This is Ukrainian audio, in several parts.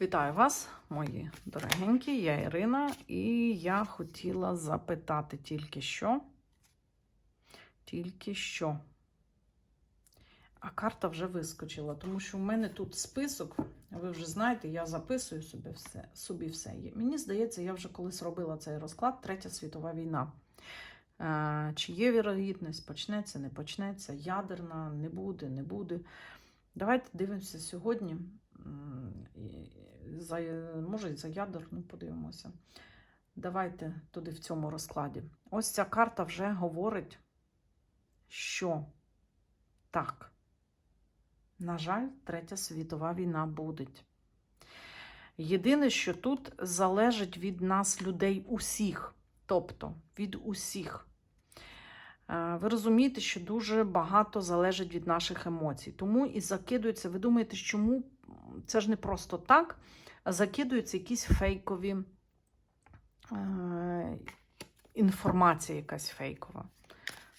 Вітаю вас, мої дорогенькі, я Ірина, і я хотіла запитати тільки що. Тільки що. А карта вже вискочила, тому що в мене тут список, ви вже знаєте, я записую собі все. Собі все. Мені здається, я вже колись робила цей розклад Третя світова війна. Е, Чи є вірогідність, почнеться, не почнеться, ядерна, не буде, не буде. Давайте дивимося сьогодні. За, може, і за ядерну подивимося. Давайте туди в цьому розкладі. Ось ця карта вже говорить, що так, на жаль, Третя світова війна буде. Єдине, що тут залежить від нас, людей, усіх, тобто від усіх. Е, Ви розумієте, що дуже багато залежить від наших емоцій. Тому і закидується, ви думаєте, чому це ж не просто так, закидуються якісь фейкові е, інформація якась фейкова.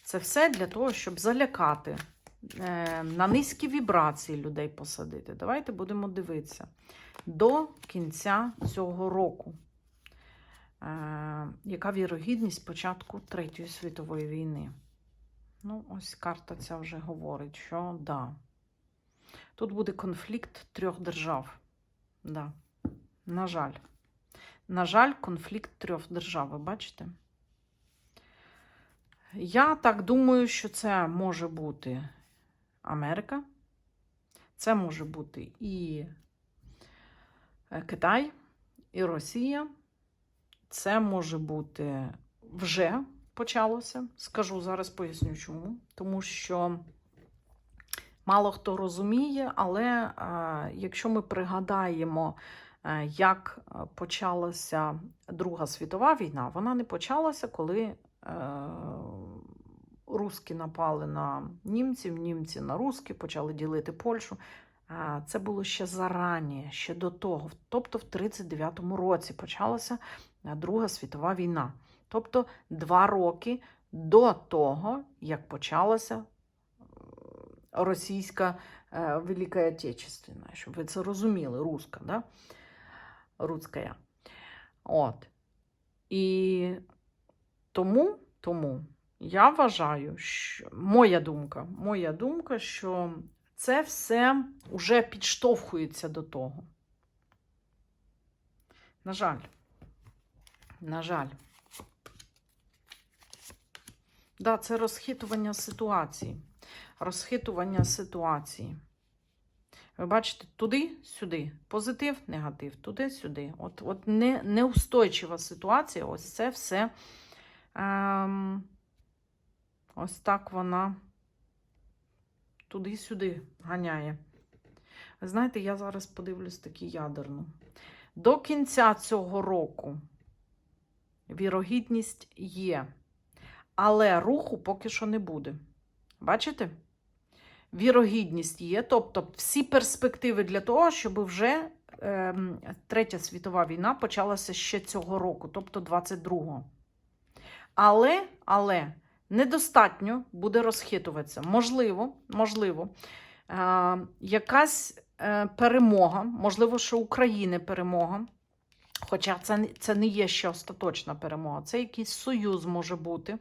Це все для того, щоб залякати, е, на низькі вібрації людей посадити. Давайте будемо дивитися. До кінця цього року. Е, яка вірогідність початку Третьої світової війни? Ну, ось карта ця вже говорить, що да. Тут буде конфлікт трьох держав. Да. На жаль. На жаль, конфлікт трьох держав, ви бачите? Я так думаю, що це може бути Америка, це може бути і е, Китай, і Росія. Це може бути вже почалося. Скажу зараз поясню чому. Тому що мало хто розуміє, але е, якщо ми пригадаємо, як е, почалася Друга світова війна, вона не почалася, коли е, руски напали на німців, німці на руски, почали ділити Польщу. Е, Це було ще зарані, ще до того. Тобто в 39-му році почалася е, Друга світова війна. Тобто два роки до того, як почалася е, російська е, Велика Отечественна, щоб ви це розуміли, руска, да? Руцька. От. І тому, тому я вважаю, що моя думка, моя думка, що це все вже підштовхується до того. На жаль, на жаль. Да, це розхитування ситуації. Розхитування ситуації. Ви бачите, туди-сюди. Позитив, негатив, туди-сюди. От, от не, неустойчива ситуація, ось це все. Ем, ось так вона туди-сюди ганяє. Ви знаєте, я зараз подивлюсь такі ядерну. До кінця цього року вірогідність є. Але руху поки що не буде. Бачите? Вірогідність є, тобто всі перспективи для того, щоб вже е, Третя світова війна почалася ще цього року, тобто 22-го. Але, але недостатньо буде розхитуватися. Можливо, можливо, е, якась е, перемога, можливо, що України перемога. Хоча це, це не є ще остаточна перемога, це якийсь союз може бути.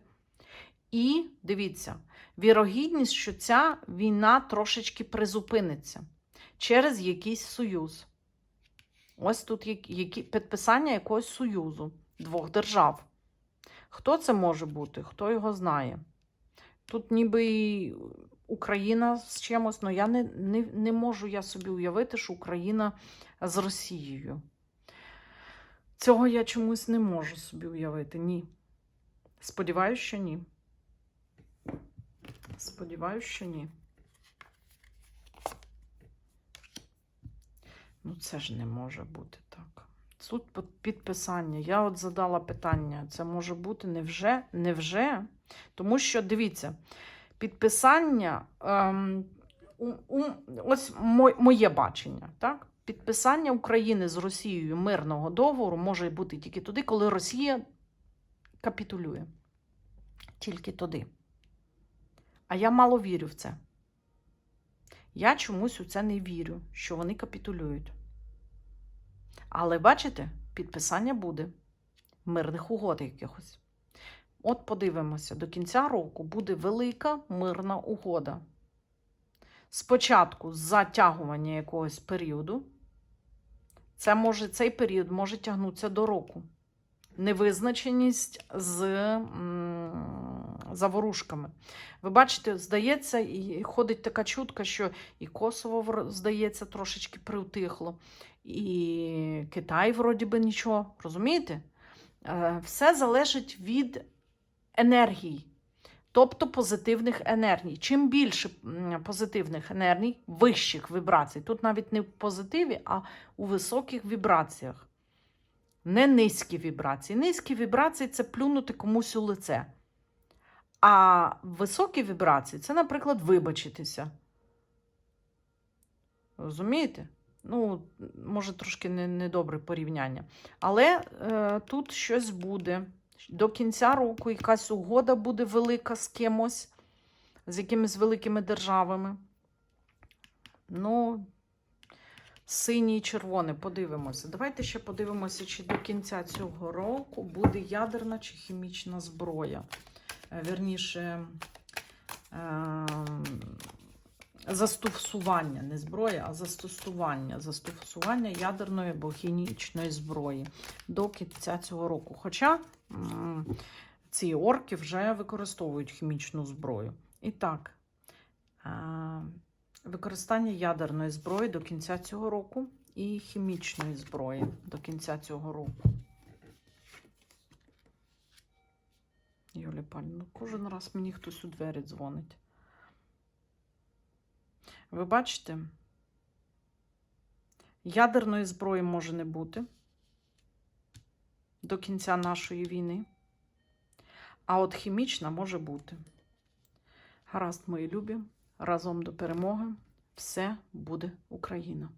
І дивіться, вірогідність, що ця війна трошечки призупиниться через якийсь союз. Ось тут які, підписання якогось союзу двох держав. Хто це може бути? Хто його знає? Тут ніби і Україна з чимось, але я не, не, не можу я собі уявити, що Україна з Росією. Цього я чомусь не можу собі уявити. Ні. Сподіваюсь, що ні. Сподіваюсь, що ні. Ну, це ж не може бути так. Суть підписання. Я от задала питання: це може бути невже? Невже? Тому що, дивіться, підписання, ем, у, у, ось мо- моє бачення, так? Підписання України з Росією мирного договору може бути тільки туди, коли Росія капітулює. Тільки туди. А я мало вірю в це. Я чомусь у це не вірю, що вони капітулюють. Але бачите, підписання буде мирних угод якихось. От подивимося, до кінця року буде велика мирна угода. Спочатку затягування якогось періоду. Це може, цей період може тягнутися до року. Невизначеність з заворушками. Ви бачите, здається, і ходить така чутка, що і Косово, здається, трошечки приутихло, і Китай, вроді би, нічого. Розумієте? Е, Все залежить від енергій, тобто позитивних енергій. Чим більше позитивних енергій, вищих вібрацій, тут навіть не в позитиві, а у високих вібраціях. Не низькі вібрації. Низькі вібрації це плюнути комусь у лице. А високі вібрації це, наприклад, вибачитися. Розумієте? Ну, може, трошки не- недобре порівняння. Але е, тут щось буде. До кінця року якась угода буде велика з кимось, з якимись великими державами. Ну, синій і червоний, подивимося. Давайте ще подивимося, чи до кінця цього року буде ядерна чи хімічна зброя. Е, Вірніше, е, застосування, не зброя, а застосування. Застосування ядерної або хімічної зброї до кінця цього року. Хоча ці орки вже використовують хімічну зброю. І так, е, використання ядерної зброї до кінця цього року і хімічної зброї до кінця цього року. Пальна, ну кожен раз мені хтось у двері дзвонить. Ви бачите, ядерної зброї може не бути до кінця нашої війни, а от хімічна може бути. Гаразд, мої любі, разом до перемоги. Все буде Україна!